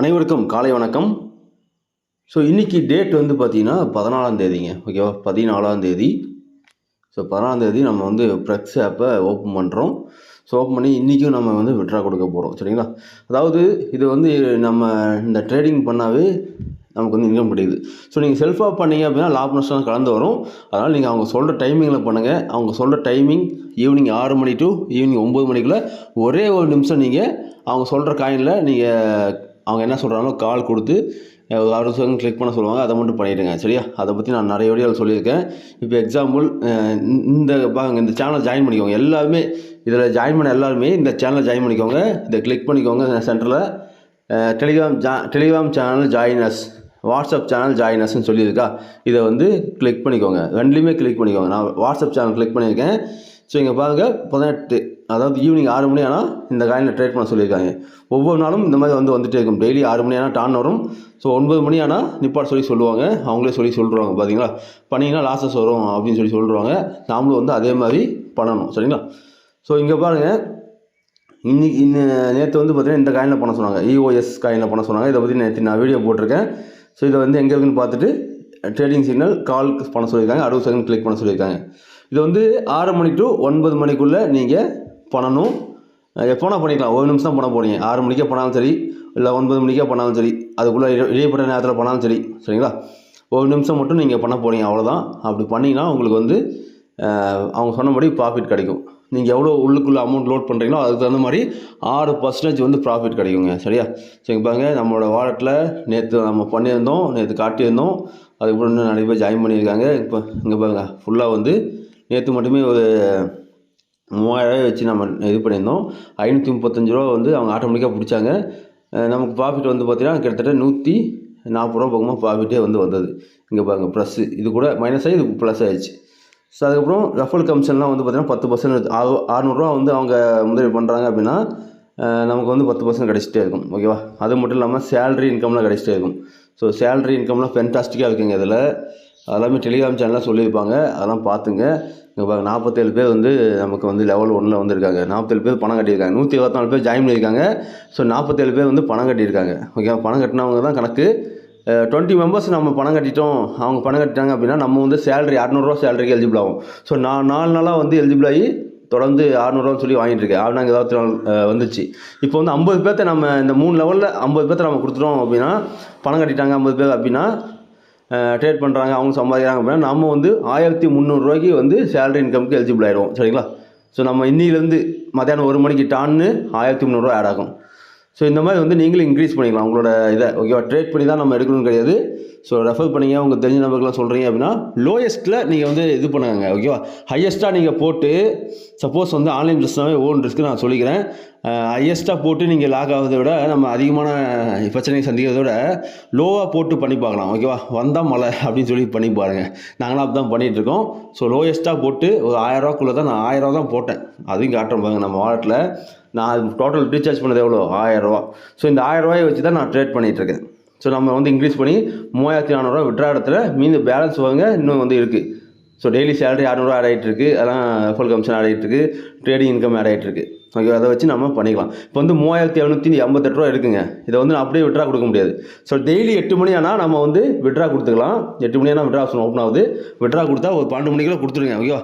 அனைவருக்கும் காலை வணக்கம். ஸோ இன்றைக்கி டேட் வந்து பார்த்திங்கன்னா பதினாலாம் தேதிங்க. ஓகேவா பதினாலாம் தேதி. ஸோ பதினாலாம் தேதி நம்ம வந்து ப்ரெக்ஸ் ஆப்பை ஓப்பன் பண்ணுறோம் ஸோ ஓப்பன் பண்ணி இன்றைக்கும் நம்ம வந்து விட்ரா கொடுக்க போகிறோம் சரிங்களா? அதாவது இது வந்து நம்ம இந்த ட்ரேடிங் பண்ணாவே நமக்கு வந்து இன்கம் கிடைக்குது. ஸோ நீங்கள் செல்ஃபாக பண்ணீங்க அப்படின்னா லாப் நஷ்டம் கலந்து வரும். அதனால் நீங்கள் அவங்க சொல்கிற டைமிங்கில் பண்ணுங்கள் அவங்க சொல்கிற டைமிங் ஈவினிங் ஆறு மணி டு ஈவினிங் ஒம்பது மணிக்குள்ளே ஒரே ஒரு நிமிஷம் நீங்கள் அவங்க சொல்கிற காயினில் நீங்கள் அவங்க என்ன சொல்கிறாங்களோ கால் கொடுத்து அஹ், ஒரு செகண்ட் கிளிக் பண்ண சொல்லுவாங்க. அதை மட்டும் பண்ணிவிடுங்க சரியா? அதை பற்றி நான் நிறைய வீடியோவில் சொல்லியிருக்கேன். இப்போ எக்ஸாம்பிள் இந்த பாருங்க இந்த சேனலை ஜாயின் பண்ணிக்கோங்க. எல்லாருமே இதில் ஜாயின் பண்ண எல்லாருமே இந்த சேனலை ஜாயின் பண்ணிக்கோங்க. இதை கிளிக் பண்ணிக்கோங்க சென்டரில் டெலிகிராம் ஜா Telegram channel join us WhatsApp channel ஜாயினஸ்ன்னு சொல்லியிருக்கா. இதை வந்து கிளிக் பண்ணிக்கோங்க. ரெண்டுலேயுமே கிளிக் பண்ணிக்கோங்க. நான் வாட்ஸ்அப் சேனல் கிளிக் பண்ணியிருக்கேன். ஸோ இங்கே பாருங்கள் பதினெட்டு அதாவது ஈவினிங் ஆறு மணி ஆனால் இந்த காயினில் ட்ரேட் பண்ண சொல்லியிருக்காங்க. ஒவ்வொரு நாளும் இந்த மாதிரி வந்து வந்துட்டே இருக்கும். டெய்லி ஆறு மணி ஆனால் டான் வரும். ஸோ ஒன்பது மணி ஆனால் நிப்பாட் சொல்லி சொல்லுவாங்க. அவங்களே சொல்லி சொல்கிறாங்க பார்த்தீங்களா பண்ணிங்கன்னா லாஸஸ் வரும் அப்படின்னு சொல்லி சொல்கிறாங்க நாமளும் வந்து அதே மாதிரி பண்ணணும். சரிங்களா? ஸோ இங்கே பாருங்கள் இன்னைக்கு இன்ன நேற்று வந்து பார்த்தீங்கன்னா இந்த காயினில் பண்ண சொன்னாங்க. இஓஎஸ் காயினில் பண்ண சொன்னாங்க. இதை பற்றி நேற்று நான் வீடியோ போட்டிருக்கேன். ஸோ இதை வந்து எங்கே இருக்குன்னு பார்த்துட்டு ட்ரேடிங் சிக்னல் கால் பண்ண சொல்லியிருக்காங்க. அறுபது செகண்ட் கிளிக் பண்ண சொல்லியிருக்காங்க. இது வந்து ஆறு மணி டு ஒன்பது மணிக்குள்ளே நீங்கள் பண்ணணும். எப்போனா பண்ணிக்கலாம். ஒரு நிமிஷம் தான் பண்ண போகிறீங்க ஆறு மணிக்கே பண்ணாலும் சரி இல்லை ஒன்பது மணிக்கே பண்ணாலும் சரி அதுக்குள்ளே இடைப்பட்ட நேரத்தில் பண்ணாலும் சரி சரிங்களா? ஒரு நிமிஷம் மட்டும் நீங்கள் பண்ண போகிறீங்க அவ்வளோதான் அப்படி பண்ணிங்கன்னா உங்களுக்கு வந்து அவங்க சொன்னபடி ப்ராஃபிட் கிடைக்கும். நீங்கள் எவ்வளோ உள்ளுக்குள்ளே அமௌண்ட் லோட் பண்ணுறீங்களோ அதுக்கு தகுந்த மாதிரி ஆறு பர்சன்டேஜ் வந்து ப்ராஃபிட் கிடைக்குங்க. சரியா? சரி பாருங்க. நம்மளோட வாலெட்டில் நேற்று நம்ம பண்ணியிருந்தோம் நேற்று காட்டியிருந்தோம். அதுக்கப்புறம் இன்னும் நிறைய பேர் ஜாயின் பண்ணியிருக்காங்க. இப்போ இங்கே பாருங்க. ஃபுல்லாக வந்து நேற்று மட்டுமே ஒரு மூவாயிரரூவா வச்சு நம்ம இது பண்ணியிருந்தோம். ஐநூற்றி முப்பத்தஞ்சு ரூபா வந்து அவங்க ஆட்டோமேட்டிக்காக பிடிச்சாங்க. நமக்கு ப்ராஃபிட் வந்து பார்த்தீங்கன்னா கிட்டத்தட்ட நூற்றி நாற்பது ரூபா பக்கமாக ப்ராஃபிட்டே வந்து வந்தது. இங்கே பாருங்கள் ப்ளஸ்ஸு இது கூட மைனஸ் ஆகி இது ப்ளஸ் ஆகிடுச்சு ஸோ அதுக்கப்புறம் ரஃபல் கமிஷன்லாம் வந்து பார்த்தீங்கன்னா பத்து பர்சன்ட் அறுநூறுவா வந்து அவங்க முதலீடு பண்ணுறாங்க அப்படின்னா நமக்கு வந்து பத்து பர்சன்ட் கிடச்சிட்டே இருக்கும். ஓகேவா அது மட்டும் இல்லாமல் சேலரி இன்கம்லாம் கிடச்சிட்டே இருக்கும். ஸோ சேலரி இன்கம்லாம் ஃபென்டாஸ்டிக்காக இருக்குங்க இதில். அதெல்லாமே டெலிகிராம் சேனல்லாம் சொல்லியிருப்பாங்க. அதெல்லாம் பார்த்துங்க இங்கே பாருங்க நாற்பத்தேழு பேர் வந்து நமக்கு வந்து லெவல் ஒன்றில் வந்திருக்காங்க. நாற்பத்தேழு பேர் பணம் கட்டியிருக்காங்க. நூற்றி இருபத்தாலு பேர் ஜாயின் பண்ணியிருக்காங்க. ஸோ நாற்பத்தேழு பேர் வந்து பணம் கட்டியிருக்காங்க. ஓகேவா பணம் கட்டினவங்க தான் கணக்கு. டுவெண்ட்டி மெம்பர்ஸ் நம்ம பணம் கட்டிட்டோம். அவங்க பணம் கட்டிட்டாங்க அப்படின்னா நம்ம வந்து சேலரி அறநூறுவா சேலரிக்கு எலிஜிபிள் ஆகும் ஸோ நான் நாலு நாளாக வந்து எலிஜிபிள் ஆகி தொடர்ந்து அறநூறுவான்னு சொல்லி வாங்கிட்டு இருக்கேன். ஆறு இருபத்தி நாள் வந்துச்சு. இப்போ வந்து ஐம்பது பேர்த்த நம்ம இந்த மூணு லெவலில் ஐம்பது பேர்த்த நம்ம கொடுத்துட்டோம் அப்படின்னா பணம் கட்டிட்டாங்க ஐம்பது பேர் அப்படின்னா ட்ரேட் பண்ணுறாங்க அவங்க சம்பாதிக்கிறாங்க அப்படின்னா நம்ம வந்து ஆயிரத்தி முந்நூறுரூவாய்க்கு வந்து சேலரி இன்கம்க்கு எலிஜிபிள் ஆகிடுவோம் சரிங்களா? ஸோ நம்ம இன்னிலேருந்து மத்தியானம் ஒரு மணிக்கு டான்னு ஆயிரத்தி முந்நூறுரூவா ஆட் ஆகும். ஸோ இந்த மாதிரி வந்து நீங்களும் இன்க்ரீஸ் பண்ணிக்கலாம் உங்களோட இதை ஓகேவா ட்ரேட் பண்ணி தான் நம்ம எடுக்கணும்னு கிடையாது. ஸோ ரெஃபர் பண்ணீங்க உங்கள் தெரிஞ்ச நபர்கள்லாம் சொல்கிறீங்க அப்படின்னா லோயஸ்ட்டில் நீங்கள் வந்து இது பண்ணுங்க ஓகேவா ஹையஸ்ட்டாக நீங்கள் போட்டு சப்போஸ் வந்து ஆன்லைன் பிஸ்னஸாகவே ஓன் ரிஸ்க்கு நான் சொல்லிக்கிறேன். ஹையஸ்ட்டாக போட்டு நீங்கள் லாக் ஆகிறத விட நம்ம அதிகமான பிரச்சனையை சந்திக்கிறத விட லோவாக போட்டு பண்ணி பார்க்கலாம் ஓகேவா வந்தால் மழை அப்படின்னு சொல்லி பண்ணி பாருங்கள் நாங்களாம் அப்படி தான் பண்ணிகிட்ருக்கோம் ஸோ லோயஸ்ட்டாக போட்டு ஒரு ஆயிரரூவாக்குள்ளே தான் நான் ஆயிரரூவா தான் போட்டேன். அதையும் காட்டுறேன் பாருங்க நம்ம வாலெட்டில் நான் டோட்டல் ரீசார்ஜ் பண்ணது எவ்வளோ ஆயிரரூவா ஸோ இந்த ஆயிரரூவாயை வச்சு தான் நான் ட்ரேட் பண்ணிகிட்ருக்கேன் ஸோ நம்ம வந்து இன்க்ரீஸ் பண்ணி மூவாயிரத்தி நானூறுரூவா விட்ற இடத்துல மீதி பேலன்ஸ் வாங்க இன்னும் வந்து இருக்குது ஸோ டெய்லி சேலரி அறநூறுவா ஆட் ஆகிட்டு அதெல்லாம் ஃபுல் கமிஷன் ஆட் ஆகிட்டு ட்ரேடிங் இன்கம் ஆட் ஆகிட்டு ஓகே அதை வச்சு நம்ம பண்ணிக்கலாம். இப்போ வந்து மூவாயிரத்தி எழுநூற்றி எண்பத்தெட்டு ரூபா இருக்குங்க. இதை வந்து நான் அப்படியே விட்ரா கொடுக்க முடியாது. ஸோ டெய்லி எட்டு மணி ஆனால் நம்ம வந்து விட்ரா கொடுத்துக்கலாம். எட்டு மணி ஆனால் விட்ரா ஆப்ஷன் ஓப்பன் ஆகுது. விட்ரா கொடுத்தா ஒரு பன்னெண்டு மணிக்குள்ள கொடுத்துருங்க. ஓகேவா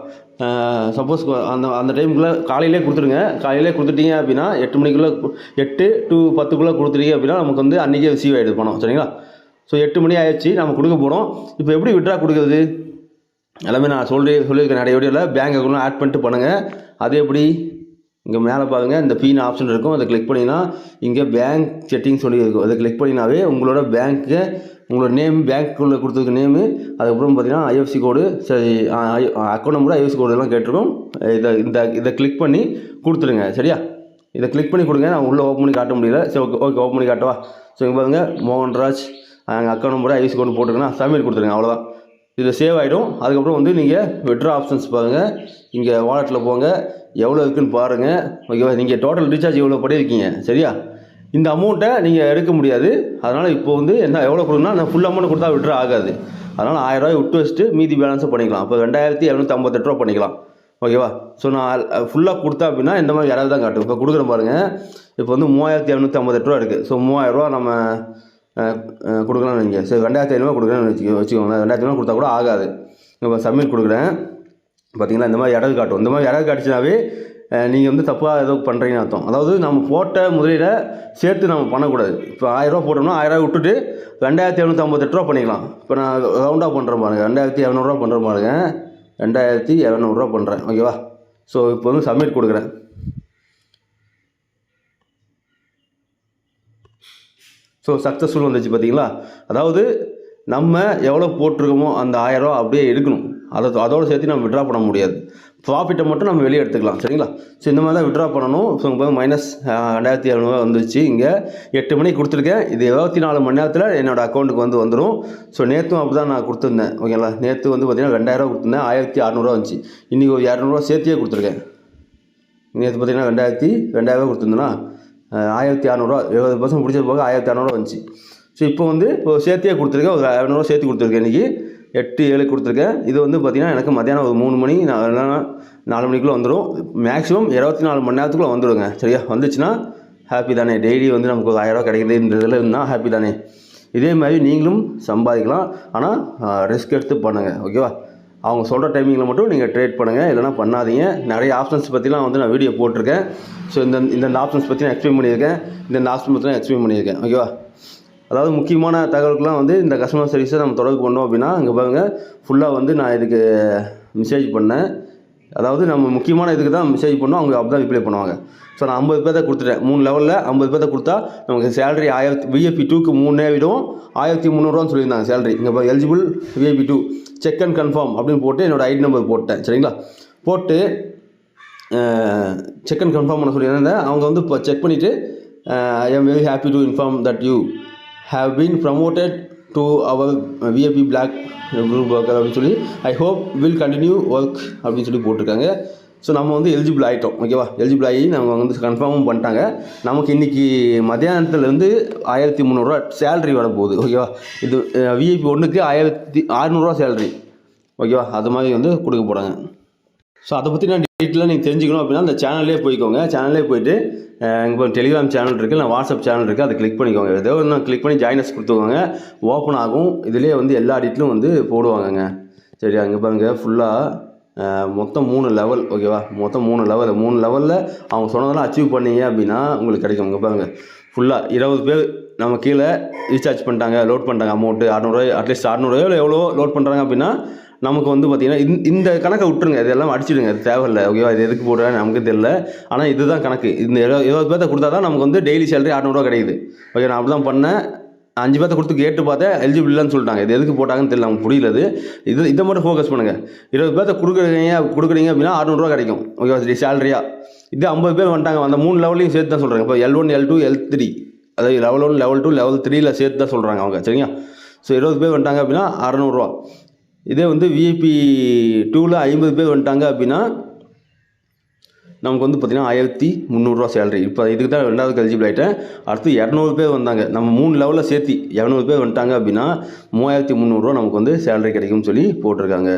சப்போஸ் அந்த அந்த டைமுக்குள்ளே காலையிலே கொடுத்துருங்க. காலையிலே கொடுத்துட்டீங்க அப்படின்னா எட்டு மணிக்குள்ளே எட்டு டு பத்துக்குள்ளே கொடுத்துட்டீங்க அப்படின்னா நமக்கு வந்து அன்றைக்கே ரிசீவ் ஆகிடுது பணம். சரிங்களா? ஸோ எட்டு மணி ஆயிடுச்சு. நம்ம கொடுக்க போகிறோம் இப்போ எப்படி விட்ரா கொடுக்குறது? எல்லாமே நான் சொல்லி சொல்லியிருக்கேன். நிறைய வீடியோவில் பேங்க் அக்கௌண்ட்லாம் ஆட் பண்ணிட்டு பண்ணுங்கள் அது எப்படி? இங்கே மேலே பாருங்கள் இந்த ஃபீன் ஆப்ஷன் இருக்கும். அதை கிளிக் பண்ணிங்கன்னா இங்கே பேங்க் செட்டிங் சொல்லி இருக்கும் அதை கிளிக் பண்ணினாவே உங்களோட பேங்க்கு உங்களோட நேம் பேங்க்குள்ளே கொடுத்துருக்க நேமு அதுக்கப்புறம் பார்த்தீங்கன்னா ஐஎஃப்சி கோடு சரி அக்கௌண்ட் நம்பர் ஐஎஃப்சி கோடு எல்லாம் கேட்டிருக்கோம். இதை இந்த இதை கிளிக் பண்ணி கொடுத்துருங்க. சரியா? இதை கிளிக் பண்ணி கொடுங்க. நான் உள்ளே ஓப்பன் பண்ணி காட்ட முடியல. சரி ஓகே ஓகே ஓப்பன் பண்ணி காட்டவா? ஸோ இங்கே பாருங்கள் மோகன்ராஜ் அங்கே அக்கௌண்ட் நம்பர் ஐஎஃப்சி கோடு போட்டுருக்கேன் சப்மிட் கொடுத்துருங்க. அவ்வளோதான் இதில் சேவ் ஆகிடும் அதுக்கப்புறம் வந்து நீங்கள் விட்ரா ஆப்ஷன்ஸ் பாருங்கள் இங்கே வாலெட்டில் போங்க. எவ்வளோ இருக்குன்னு பாருங்கள் ஓகேவா நீங்கள் டோட்டல் ரீசார்ஜ் எவ்வளோ பண்ணியிருக்கீங்க? சரியா? இந்த அமௌண்ட்டை நீங்கள் எடுக்க முடியாது. அதனால் இப்போ வந்து என்ன எவ்வளோ கொடுக்குன்னா நான் ஃபுல் அமௌண்ட் கொடுத்தா விட்ரா ஆகாது. அதனால் ஆயிரரூவாய் விட்டு வச்சுட்டு மீதி பேலன்ஸை பண்ணிக்கலாம். அப்போ ரெண்டாயிரத்தி எழுநூற்றி ஐம்பத்தெட்டு ரூபா பண்ணிக்கலாம். ஓகேவா ஸோ நான் ஃபுல்லாக கொடுத்தா அப்படின்னா இந்த மாதிரி யாராவது தான் காட்டும். இப்போ கொடுக்குறேன் பாருங்கள் இப்போ வந்து மூவாயிரத்தி இரநூத்தி ஐம்பத்தெட்டு ரூபா இருக்குது ஸோ மூவாயிரரூவா நம்ம கொடுக்கலாம்னு வைங்க. சரி ரெண்டாயிரத்தி ஐநூறுவா கொடுக்குறேன்னு வச்சு வச்சுக்கோங்களேன். ரெண்டாயிரத்தி ஐநூறுவா கொடுத்தா கூட ஆகாது. இப்போ சப்மிட் கொடுக்குறேன். பார்த்தீங்களா இந்த மாதிரி இடது காட்டும் இந்த மாதிரி இடது காட்டுச்சுனாவே நீங்கள் வந்து தப்பாக ஏதோ பண்ணுறீங்கன்னு அர்த்தம். அதாவது நம்ம போட்ட முதலீடை சேர்த்து நம்ம பண்ணக்கூடாது. இப்போ ஆயிரரூவா போட்டோம்னா ஆயிரரூவா விட்டுட்டு ரெண்டாயிரத்தி எழுநூற்றி ஐம்பத்தெட்டு ரூபா பண்ணிக்கலாம். இப்போ நான் ரவுண்டாக பண்ணுறேன் பாருங்க. ரெண்டாயிரத்தி இரநூறுவா பண்ணுறேன் பாருங்கள் ரெண்டாயிரத்தி இரநூறுவா பண்ணுறேன் ஓகேவா ஸோ இப்போ வந்து சப்மிட் கொடுக்குறேன். ஸோ சக்ஸஸ்ஃபுல் வந்துச்சு பார்த்தீங்களா அதாவது நம்ம எவ்வளோ போட்டிருக்கோமோ அந்த ஆயிரம் அப்படியே எடுக்கணும். அதை அதோடு சேர்த்து நம்ம விட்ரா பண்ண முடியாது. ப்ராஃபிட்டை மட்டும் நம்ம வெளியே எடுத்துக்கலாம். சரிங்களா? ஸோ இந்த மாதிரி தான் விட்ரா பண்ணணும். ஸோ இப்போ மைனஸ் ரெண்டாயிரத்தி இரநூறுவா வந்துச்சு இங்கே எட்டு மணிக்கு கொடுத்துருக்கேன். இது இருபத்தி நாலு மணி நேரத்தில் என்னோடய அக்கௌண்ட்டுக்கு வந்து வந்துடும் ஸோ நேற்றும் அப்படி தான் நான் கொடுத்துருந்தேன். ஓகேங்களா நேற்று வந்து பார்த்தீங்கன்னா ரெண்டாயிரரூவா கொடுத்துருந்தேன். ஆயிரத்தி அறநூறுவா வந்துச்சு. இன்றைக்கி ஒரு இரநூறுவா சேர்த்தியே கொடுத்துருக்கேன். நேற்று பார்த்தீங்கன்னா ரெண்டாயிரத்தி ரெண்டாயிரரூவா கொடுத்துருந்தேன்னா ஆயிரத்தி அறநூறுவா எழுபது பர்சன்ட் பிடிச்சது போக ஆயிரத்தி அறநூறுவா வந்துச்சு. ஸோ இப்போ வந்து இப்போ சேர்த்தியே கொடுத்துருக்கேன். ஒரு இரநூறுவா சேர்த்து கொடுத்துருக்கேன் இன்றைக்கி எட்டு ஏழு கொடுத்துருக்கேன். இது வந்து பார்த்திங்கன்னா எனக்கு மத்தியானம் ஒரு மூணு மணி நான் இல்லைன்னா நாலு மணிக்குள்ளே வந்துடும் மேக்ஸிமம் இருபத்தி நாலு மணி நேரத்துக்குள்ளே வந்துடுங்க சரியா? வந்துச்சுன்னா ஹாப்பி தானே. டெய்லி வந்து நமக்கு ஒரு ஆயிரரூவா கிடைக்குதுன்றதுல இருந்தால் ஹாப்பி தானே. இதே மாதிரி நீங்களும் சம்பாதிக்கலாம். ஆனால் ரிஸ்க் எடுத்து பண்ணுங்கள் ஓகேவா அவங்க சொல்கிற டைமிங்கில் மட்டும் நீங்கள் ட்ரேட் பண்ணுங்கள் இல்லைனா பண்ணாதீங்க. நிறைய ஆப்ஷன்ஸ் பற்றிலாம் வந்து நான் வீடியோ போட்டிருக்கேன். ஸோ இந்த இந்த ஆப்ஷன்ஸ் பற்றி நான் எக்ஸ்பிளைன் பண்ணியிருக்கேன். இந்த ஆப்ஷன் பற்றி நான் எக்ஸ்பிளைன் பண்ணியிருக்கேன். ஓகேவா அதாவது முக்கியமான தகவலுக்குலாம் வந்து இந்த கஸ்டமர் சர்வீஸை நம்ம தொடர்பு பண்ணோம் அப்படின்னா இங்கே பாருங்க ஃபுல்லாக வந்து நான் இதுக்கு மெசேஜ் பண்ணேன். அதாவது நம்ம முக்கியமான இதுக்கு தான் மெசேஜ் பண்ணோம். அவங்க அப்படி தான் ரிப்ளை பண்ணுவாங்க. ஸோ நான் ஐம்பது பேர்த்த கொடுத்துட்டேன். மூணு லெவலில் ஐம்பது பேர்த்த கொடுத்தா நமக்கு சேலரி ஆயிரத்தி விஐபி டூக்கு மூணே விடும். ஆயிரத்தி முந்நூறுவான்னு சொல்லியிருந்தாங்க சேலரி இங்கே eligible VIP to check and confirm அப்படின்னு போட்டு என்னோடய ஐடி நம்பர் போட்டேன். சரிங்களா? போட்டு செக் அண்ட் கன்ஃபார்ம் பண்ண சொல்லியிருந்தேன் அவங்க வந்து இப்போ செக் பண்ணிவிட்டு I am very happy to inform that you have been promoted to our VAP black group worker அப்படின்னு சொல்லி I hope will continue work அப்படின்னு சொல்லி போட்டிருக்காங்க. ஸோ நம்ம வந்து எலிஜிபிள் ஆகிட்டோம் ஓகேவா எலிஜிபிள் ஆகி நம்ம வந்து கன்ஃபார்மும் பண்ணிட்டாங்க. நமக்கு இன்றைக்கி மத்தியானத்துலேருந்து ஆயிரத்தி முந்நூறுரூவா சேலரி வர போகுது ஓகேவா இது uh, விஐபி ஒன்றுக்கு ஆயிரத்தி அறநூறுவா சேலரி ஓகேவா அது மாதிரி வந்து கொடுக்க போகிறாங்க ஸோ அதை பற்றி நான் டீட்டெயிலாக நீங்கள் தெரிஞ்சுக்கணும் அப்படின்னா அந்த சேனல்லே போய்க்கோங்க. சேனல்லே போயிட்டு இப்போ டெலிகிராம் சேனல் இருக்குது இல்லை வாட்ஸ்அப் சேனல் இருக்குது அதை கிளிக் பண்ணிக்கோங்க. ஏதோ ஒன்று கிளிக் பண்ணி ஜாயினஸ் கொடுத்துக்கோங்க. ஓப்பன் ஆகும். இதிலே வந்து எல்லா டீட்டெயிலும் வந்து போடுவாங்கங்க. சரி அங்கே பாருங்க ஃபுல்லாக மொத்தம் மூணு லெவல் ஓகேவா மொத்தம் மூணு லெவல் மூணு லெவலில் அவங்க சொன்னதெல்லாம் அச்சீவ் பண்ணீங்க அப்படின்னா உங்களுக்கு கிடைக்கும். இங்கே பாருங்க ஃபுல்லாக இருபது பேர் நம்ம கீழே ரீசார்ஜ் பண்ணிட்டாங்க லோட் பண்ணிட்டாங்க அமௌண்ட்டு அறநூறுவாய் அட்லீஸ்ட் அறநூறுவாயோ எவ்வளோ லோட் பண்ணுறாங்க அப்படின்னா நமக்கு வந்து பார்த்திங்கன்னா இந்த கணக்கை விட்டுருங்க. இதெல்லாம் அடிச்சுடுங்க. அது தேவையில்லை. ஓகேவா இது எதுக்கு போடுறேன் நமக்கு தெரியல. ஆனால் இதுதான் கணக்கு. இந்த இருபது இருபது பேர்த்த கொடுத்தா தான் நமக்கு வந்து டெய்லி சேலரி அறநூறுவா கிடைக்குது. ஓகே நான் அப்படி தான் பண்ணேன். அஞ்சு பேர்த்த கொடுத்து கேட்டு பார்த்தேன். எலிஜிபிள் இல்லைன்னு சொல்லிட்டாங்க. இது எதுக்கு போட்டாங்கன்னு தெரியல. நமக்கு புரியல இது இதை மட்டும் ஃபோக்கஸ் பண்ணுங்கள் இருபது பேர்த்த கொடுக்குறீங்க கொடுக்குறீங்க அப்படின்னா அறநூறுவா கிடைக்கும். ஓகேவா சேலரியாக இது ஐம்பது பேர் வந்துட்டாங்க. அந்த மூணு லெவலையும் சேர்த்து தான் சொல்கிறாங்க இப்போ L one L two L three அதாவது level one level two level த்ரீயில் சேர்த்து தான் சொல்கிறாங்க அவங்க. சரிங்களா? ஸோ இருபது பேர் வந்துட்டாங்க அப்படின்னா அறநூறுவா. இதே வந்து விஐபி டூவில் ஐம்பது பேர் வந்துட்டாங்க அப்படின்னா நமக்கு வந்து பார்த்திங்கன்னா ஆயிரத்தி முந்நூறுரூவா சேலரி இப்போ இதுக்கு தான் ரெண்டாவது எலிஜிபிள் ஆகிட்டேன் அடுத்து இரநூறு பேர் வந்தாங்க. நம்ம மூணு லெவலில் சேர்த்து இரநூறு பேர் வந்துட்டாங்க அப்படின்னா மூவாயிரத்தி முந்நூறுரூவா நமக்கு வந்து சேலரி கிடைக்கும்னு சொல்லி போட்டிருக்காங்க.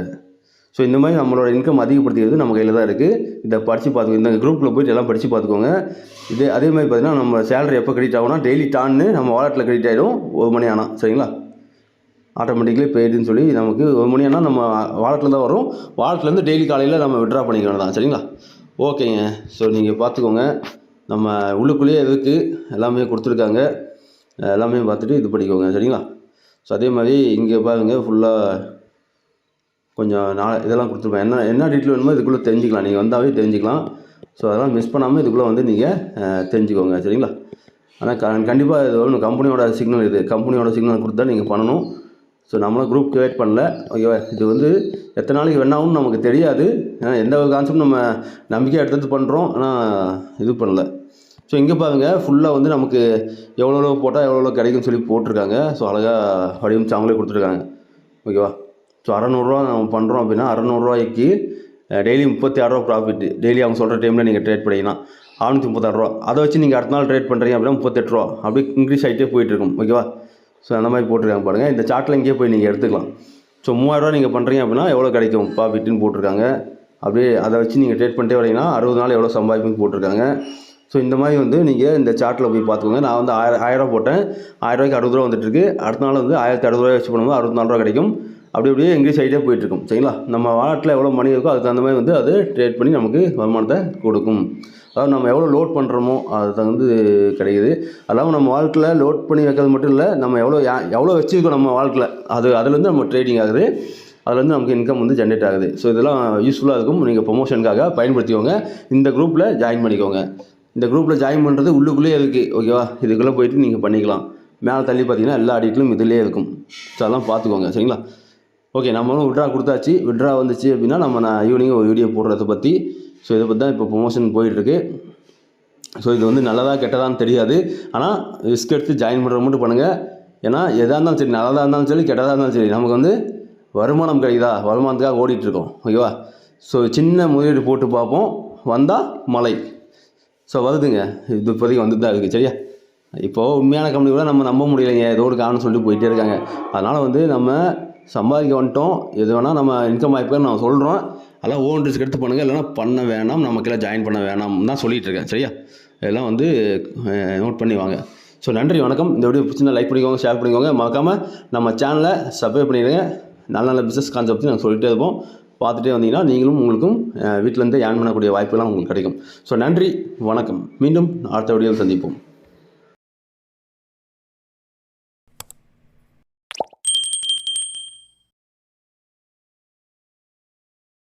ஸோ இந்த மாதிரி நம்மளோட இன்கம் அதிகப்படுத்திக்கிறது நம்ம கையில் தான் இருக்குது இதை படித்து பார்த்துக்கோங்க இந்த குரூப்பில் போயிட்டு எல்லாம் படித்து பார்த்துக்கோங்க. இது அதே மாதிரி பார்த்தீங்கன்னா நம்ம சேலரி எப்போ கிரெடிட் ஆகும்னா டெய்லி டான்னு நம்ம வாலெட்டில் கிரெடிட் ஆகிடும் ஒரு மணி ஆனால் சரிங்களா? ஆட்டோமேட்டிக்லி பெய்டுன்னு சொல்லி நமக்கு ஒரு மணி ஆனால் நம்ம வாலெட்டில் தான் வரும். வாலெட்லேருந்து டெய்லி காலையில் நம்ம விட்ரா பண்ணிக்க தான் சரிங்களா? ஓகேங்க ஸோ நீங்கள் பார்த்துக்கோங்க. நம்ம உள்ளுக்குள்ளேயே இருக்குது எல்லாமே கொடுத்துருக்காங்க. எல்லாமே பார்த்துட்டு இது பண்ணிக்கோங்க. சரிங்களா? ஸோ அதே மாதிரி இங்கே பாருங்க ஃபுல்லாக கொஞ்சம் நான் இதெல்லாம் கொடுத்துருப்பேன். என்ன என்ன டீட்டெயில் வேணுமோ இதுக்குள்ளே தெரிஞ்சுக்கலாம். நீங்கள் வந்தாவே தெரிஞ்சுக்கலாம். ஸோ அதெல்லாம் மிஸ் பண்ணாமல் இதுக்குள்ளே வந்து நீங்கள் தெரிஞ்சுக்கோங்க. சரிங்களா? ஆனால் க கண்டிப்பாக இது ஒன்று கம்பெனியோட சிக்னல் இது. கம்பெனியோட சிக்னல் கொடுத்தா நீங்கள் பண்ணணும். ஸோ நம்மளும் குரூப் கிரியேட் பண்ணல. ஓகேவா இது வந்து எத்தனை நாளைக்கு வேணாவும் நமக்கு தெரியாது. ஏன்னா எந்த ஒரு கான்செப்ட் நம்ம நம்பிக்கை எடுத்து பண்ணுறோம் ஆனால் இது பண்ணல. ஸோ இங்கே பாருங்கள் ஃபுல்லாக வந்து நமக்கு எவ்வளோ எவ்வளோ போட்டால் எவ்வளோ எவ்வளோ கிடைக்கும்னு சொல்லி போட்டிருக்காங்க. ஸோ அழகாக வடிவமைச்சு அவங்களே கொடுத்துருக்காங்க. ஓகேவா ஸோ அறநூறுவா நம்ம பண்ணுறோம் அப்படின்னா அறநூறுரூவாய்க்கு டெய்லி முப்பத்தி ஆறுரூவா ப்ராஃபிட் டெய்லி அவங்க சொல்கிற டைமில் நீங்கள் ட்ரேட் பண்ணிங்கன்னா அறுநூற்றி முப்பத்தாறு ரூபா அதை வச்சு நீங்கள் அடுத்த நாள் ட்ரேட் பண்ணுறீங்க அப்படின்னா முப்பத்தெட்டு ரூபா அப்படி இன்க்ரீஸ் ஆகிட்டே போயிட்டுருக்கும் ஓகேவா ஸோ அந்த மாதிரி போட்டிருக்காங்க பாருங்கள் இந்த சார்ட்டில் இங்கேயே போய் நீங்கள் எடுத்துக்கலாம். ஸோ மூவாயிரரூவா நீங்கள் பண்ணுறீங்க அப்படின்னா எவ்வளோ கிடைக்கும்? ப்ராஃபிட்னு போட்டிருக்காங்க. அப்படியே அதை வச்சு நீங்கள் ட்ரேட் பண்ணிட்டே வரீங்கன்னா அறுபது நாள் எவ்வளோ சம்பாதிப்புன்னு போட்டிருக்காங்க. ஸோ இந்த மாதிரி வந்து நீங்கள் இந்த சார்ட்டில் போய் பார்த்துக்கோங்க. நான் வந்து ஆயிரம் ஆயிரம் போட்டேன். ஆயிரரூவாய்க்கு அறுபது ரூபா வந்துட்டுருக்கு அடுத்த நாள் வந்து ஆயிரத்தி அறுபது ரூபாய் வச்சு பண்ணும்போது அறுபத்தி நாலு ரூபா கிடைக்கும். அப்படி அப்படியே இங்கிலீஷ் ஐடியா போயிட்டுருக்கும் சரிங்களா? நம்ம வாலெட்டில் எவ்வளோ மணி இருக்கோ அதுக்கு தகுந்த மாதிரி வந்து அது ட்ரேட் பண்ணி நமக்கு வருமானத்தை கொடுக்கும். அதாவது நம்ம எவ்வளோ லோட் பண்ணுறோமோ அது தகுந்து கிடைக்குது. அதாவது நம்ம வாழ்க்கையில் லோட் பண்ணி வைக்கிறது மட்டும் இல்லை நம்ம எவ்வளோ யா- எவ்வளோ வச்சுருக்கோம் நம்ம வாழ்க்கையில் அது அதுலேருந்து நம்ம ட்ரேடிங் ஆகுது. அதுலேருந்து நமக்கு இன்கம் வந்து ஜென்ரேட் ஆகுது. ஸோ இதெல்லாம் யூஸ்ஃபுல்லாக இருக்கும். நீங்கள் ப்ரொமோஷனுக்காக பயன்படுத்திக்கோங்க. இந்த குரூப்பில் ஜாயின் பண்ணிக்கோங்க. இந்த குரூப்பில் ஜாயின் பண்ணுறது உள்ளுக்குள்ளேயே இருக்குது ஓகேவா இதுக்குள்ளே போயிட்டு நீங்கள் பண்ணிக்கலாம். மேலே தள்ளி பார்த்தீங்கன்னா எல்லா டீட்டெயிலும் இதுலேயே இருக்கும். ஸோ அதெல்லாம் பார்த்துக்கோங்க. சரிங்களா? ஓகே நம்மளும் விட்ரா கொடுத்தாச்சு. விட்ரா வந்துச்சு அப்படின்னா நம்ம நான் ஈவினிங் ஒரு வீடியோ போடுறத பற்றி ஸோ இதை பற்றி தான் இப்போ ப்ரொமோஷன் போயிட்டுருக்கு. ஸோ இது வந்து நல்லதாக கெட்டதான்னு தெரியாது. ஆனால் ரிஸ்க் எடுத்து ஜாயின் பண்ணுற மட்டும் பண்ணுங்கள் ஏன்னா எதாக இருந்தாலும் சரி நல்லதாக இருந்தாலும் சரி கெட்டதாக இருந்தாலும் சரி நமக்கு வந்து வருமானம் கிடைக்குதா? வருமானத்துக்காக ஓடிட்டுருக்கோம். ஓகேவா? ஸோ சின்ன முதலீடு போட்டு பார்ப்போம். வந்தால் மழை. ஸோ வருதுங்க. இது இப்போதைக்கு வந்துட்டு தான் இருக்குது சரியா? இப்போது உண்மையான கம்பெனி கூட நம்ம நம்ப முடியலைங்க. ஏதோ ஒரு காரணம் சொல்லிட்டு போயிட்டே இருக்காங்க. அதனால் வந்து நம்ம சம்பாதிக்க வந்துட்டோம். எது வேணால் நம்ம இன்கம் வாய்ப்புன்னு நம்ம சொல்கிறோம் அதெல்லாம் ஓன் ரிஸ்க் எடுத்து பண்ணுங்கள் இல்லைனா பண்ண வேணாம் நமக்கெல்லாம் ஜாயின் பண்ண வேணாம் தான் சொல்லிகிட்டு இருக்கேன். சரியா? இதெல்லாம் வந்து நோட் பண்ணி வாங்க. ஸோ நன்றி வணக்கம். இந்த வீடியோ பிடிச்சிருந்தா லைக் பண்ணிக்கோங்க ஷேர் பண்ணிக்கோங்க. மறக்காமல் நம்ம சேனலை சப்ஸ்கிரைப் பண்ணிடுங்க. நல்ல நல்ல பிஸ்னஸ் கான்செப்ட் நாங்கள் சொல்லிட்டே இருப்போம். பார்த்துட்டே வந்தீங்கன்னா நீங்களும் உங்களுக்கும் வீட்டிலேருந்து ஏர்ன் பண்ணக்கூடிய வாய்ப்புகள்லாம் உங்களுக்கு கிடைக்கும். ஸோ நன்றி வணக்கம். மீண்டும் அடுத்த வீடியோவில் சந்திப்போம்.